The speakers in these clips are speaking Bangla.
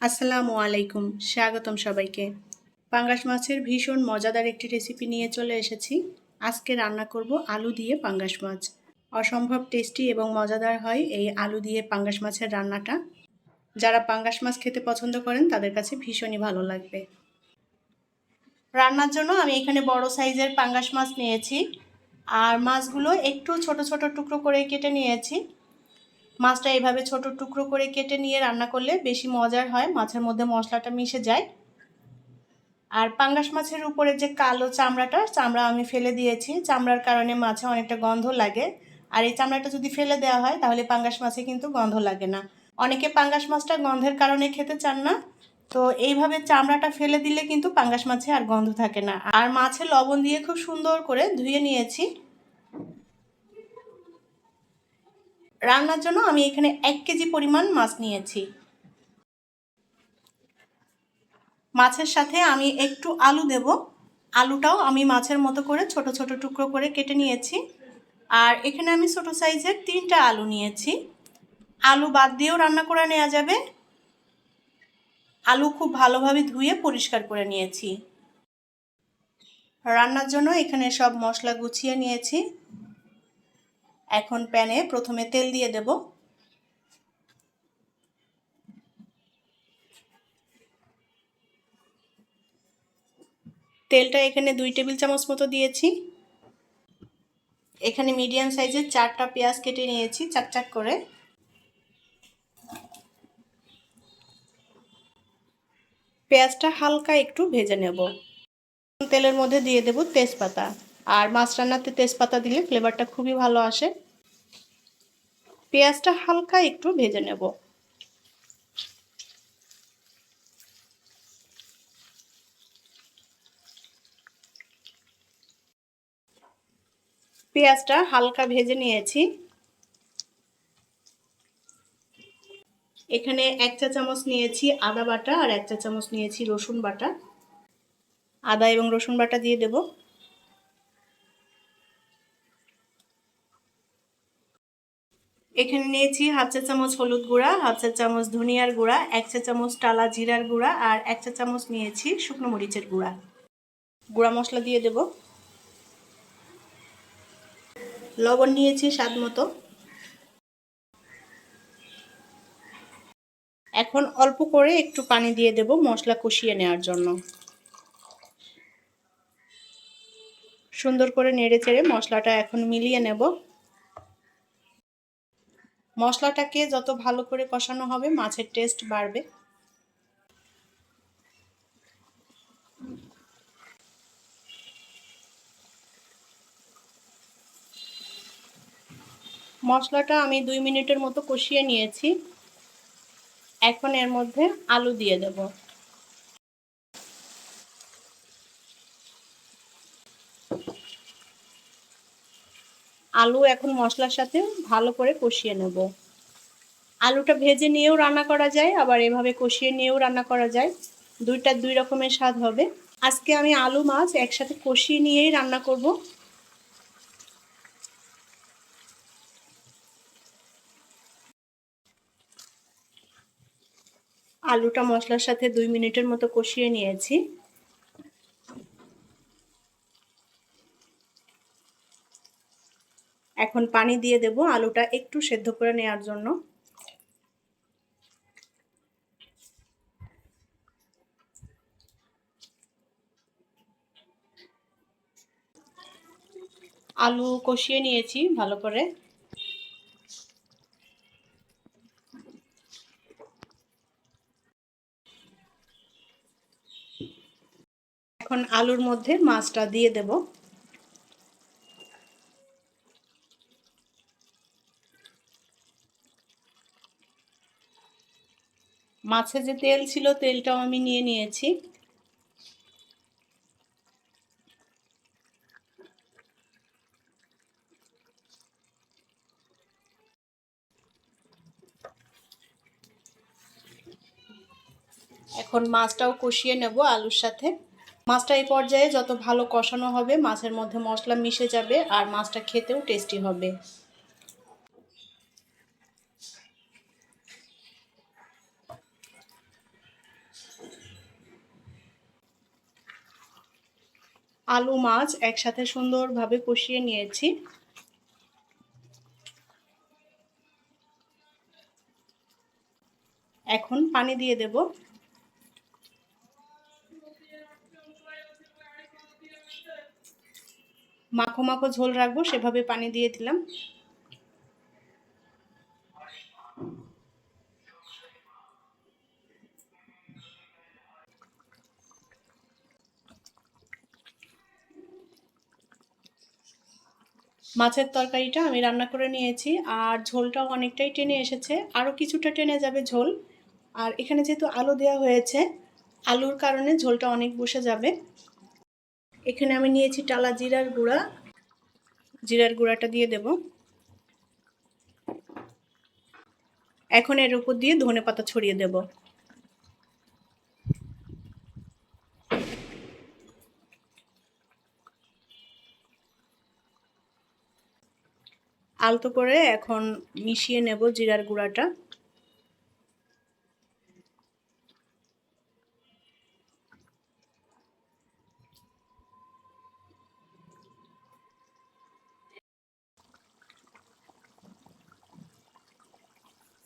আসসালামু আলাইকুম, স্বাগতম সবাইকে। পাঙ্গাস মাছের ভীষণ মজাদার একটি রেসিপি নিয়ে চলে এসেছি। আজকে রান্না করব আলু দিয়ে পাঙ্গাস মাছ। অসম্ভব টেস্টি এবং মজাদার হয় এই আলু দিয়ে পাঙ্গাস মাছের রান্নাটা। যারা পাঙ্গাস মাছ খেতে পছন্দ করেন, তাদের কাছে ভীষণই ভালো লাগবে। রান্নার জন্য আমি এখানে বড় সাইজের পাঙ্গাস মাছ নিয়েছি। আর মাছগুলো একটু ছোট ছোট টুকরো করে কেটে নিয়েছি। মাছটা এইভাবে ছোট টুকরো করে কেটে নিয়ে রান্না করলে বেশি মজার হয়, মাছের মধ্যে মশলাটা মিশে যায়। আর পাঙ্গাস মাছের উপরে যে কালো চামড়াটা, চামড়া আমি ফেলে দিয়েছি। চামড়ার কারণে মাছে অনেকটা গন্ধ লাগে। আর এই চামড়াটা যদি ফেলে দেওয়া হয়, তাহলে পাঙ্গাস মাছে কিন্তু গন্ধ লাগে না। অনেকে পাঙ্গাস মাছটা গন্ধের কারণে খেতে চান না। তো এইভাবে চামড়াটা ফেলে দিলে কিন্তু পাঙ্গাস মাছে আর গন্ধ থাকে না। আর মাছে লবণ দিয়ে খুব সুন্দর করে ধুয়ে নিয়েছি। রান্নার জন্য আমি এখানে এক কেজি পরিমাণ মাছ নিয়েছি। মাছের সাথে আমি একটু আলু দেব। আলুটাও আমি মাছের মতো করে ছোট ছোট টুকরো করে কেটে নিয়েছি। আর এখানে আমি ছোট সাইজের তিনটা আলু নিয়েছি। আলু বাদ দিয়েও রান্না করে নেওয়া যাবে। আলু খুব ভালোভাবে ধুয়ে পরিষ্কার করে নিয়েছি। রান্নার জন্য এখানে সব মশলা গুছিয়ে নিয়েছি। এখন প্যানে প্রথমে তেল দিয়ে দেব। তেলটা এখানে দুই টেবিল চামচ মতো দিয়েছি। এখানে মিডিয়াম সাইজের চারটা পেঁয়াজ কেটে নিয়েছি চাক চাক করে। পেঁয়াজটা হালকা একটু ভেজে নেব। তেলের মধ্যে দিয়ে দেব তেজপাতা। আর মাছ রান্নাতে তেজপাতা দিলে ফ্লেভারটা খুবই ভালো আসে। পেঁয়াজটা হালকা একটু ভেজে নেব। পেঁয়াজটা হালকা ভেজে নিয়েছি। এখানে এক চা চামচ নিয়েছি আদা বাটা আর এক চা চামচ নিয়েছি রসুন বাটা। আদা এবং রসুন বাটা দিয়ে দেবো। এখানে নিয়েছি হাফ চা চামচ হলুদ গুঁড়া, হাফ চা চামচ ধনিয়ার গুঁড়া, এক চা চামচ টালা জিরার গুঁড়া আর এক চা চামচ নিয়েছি শুকনো মরিচের গুঁড়া। গুঁড়া মশলা দিয়ে দেব। লবণ নিয়েছি স্বাদ মতো। এখন অল্প করে একটু পানি দিয়ে দেব মশলা কষিয়ে নেওয়ার জন্য। সুন্দর করে নেড়ে চেড়ে মশলাটা এখন মিলিয়ে নেব। মশলাটাকে যত ভালো করে কষানো হবে, মাছের টেস্ট বাড়বে। মশলাটা আমি দুই মিনিটের মতো কষিয়ে নিয়েছি। এখন এর মধ্যে আলু দিয়ে দেব। আলু এখন মশলার সাথে ভালো করে কষিয়ে নেব। আলুটা ভেজে নিয়েও রান্না করা যায়, আবার এভাবে কষিয়ে নিয়েও রান্না করা যায়। দুইটা দুই রকমের স্বাদ হবে। আজকে আমি আলু মাছ একসাথে কষিয়ে নিয়েই রান্না করব। আলুটা মশলার সাথে দুই মিনিটের মতো কষিয়ে নিয়েছি। এখন পানি দিয়ে দেব আলুটা একটু সেদ্ধ করে নেওয়ার জন্য। আলু কষিয়ে নিয়েছি ভালো করে। এখন আলুর মধ্যে মাছটা দিয়ে দেব। মাছে যে তেল ছিল, তেলটাও আমি নিয়ে নিয়েছি। এখন মাছটাও কষিয়ে নেব আলুর সাথে। মাছটা এই পর্যায়ে যত ভালো কষানো হবে, মাছের মধ্যে মশলা মিশে যাবে আর মাছটা খেতেও টেস্টি হবে। আলু মাছ একসাথে সুন্দরভাবে কষিয়ে নিয়েছি। এখন পানি দিয়ে দেব। মাখো মাখো ঝোল রাখব, সেভাবে পানি দিয়ে দিলাম। মাছের তরকারিটা আমি রান্না করে নিয়েছি আর ঝোলটাও অনেকটাই টেনে এসেছে। আরও কিছুটা টেনে যাবে ঝোল। আর এখানে যেহেতু আলু দেওয়া হয়েছে, আলুর কারণে ঝোলটা অনেক বসে যাবে। এখানে আমি নিয়েছি টালা জিরার গুঁড়া। জিরার গুঁড়াটা দিয়ে দেব। এখন এর উপর দিয়ে ধনে পাতা ছড়িয়ে দেব। আলতো করে এখন মিশিয়ে নেব জিরার গুঁড়াটা।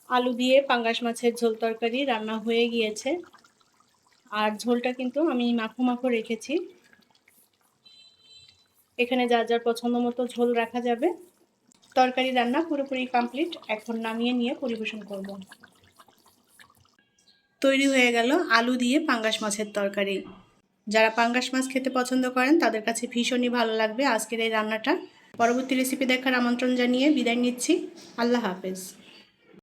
আলু দিয়ে পাঙ্গাস মাছের ঝোল তরকারি রান্না হয়ে গিয়েছে। আর ঝোলটা কিন্তু আমি মাখো মাখো রেখেছি। এখানে যার যার পছন্দ মতো ঝোল রাখা যাবে। তরকারি রান্না পুরোপুরি কমপ্লিট এখন নামিয়ে নিয়ে পরিবেশন করব। তৈরি হয়ে গেল আলু দিয়ে পাঙ্গাস মাছের তরকারি। যারা পাঙ্গাস মাছ খেতে পছন্দ করেন, তাদের কাছে ভীষণই ভালো লাগবে আজকের এই রান্নাটা। পরবর্তী রেসিপি দেখার আমন্ত্রণ জানিয়ে বিদায় নিচ্ছি। আল্লাহ হাফেজ।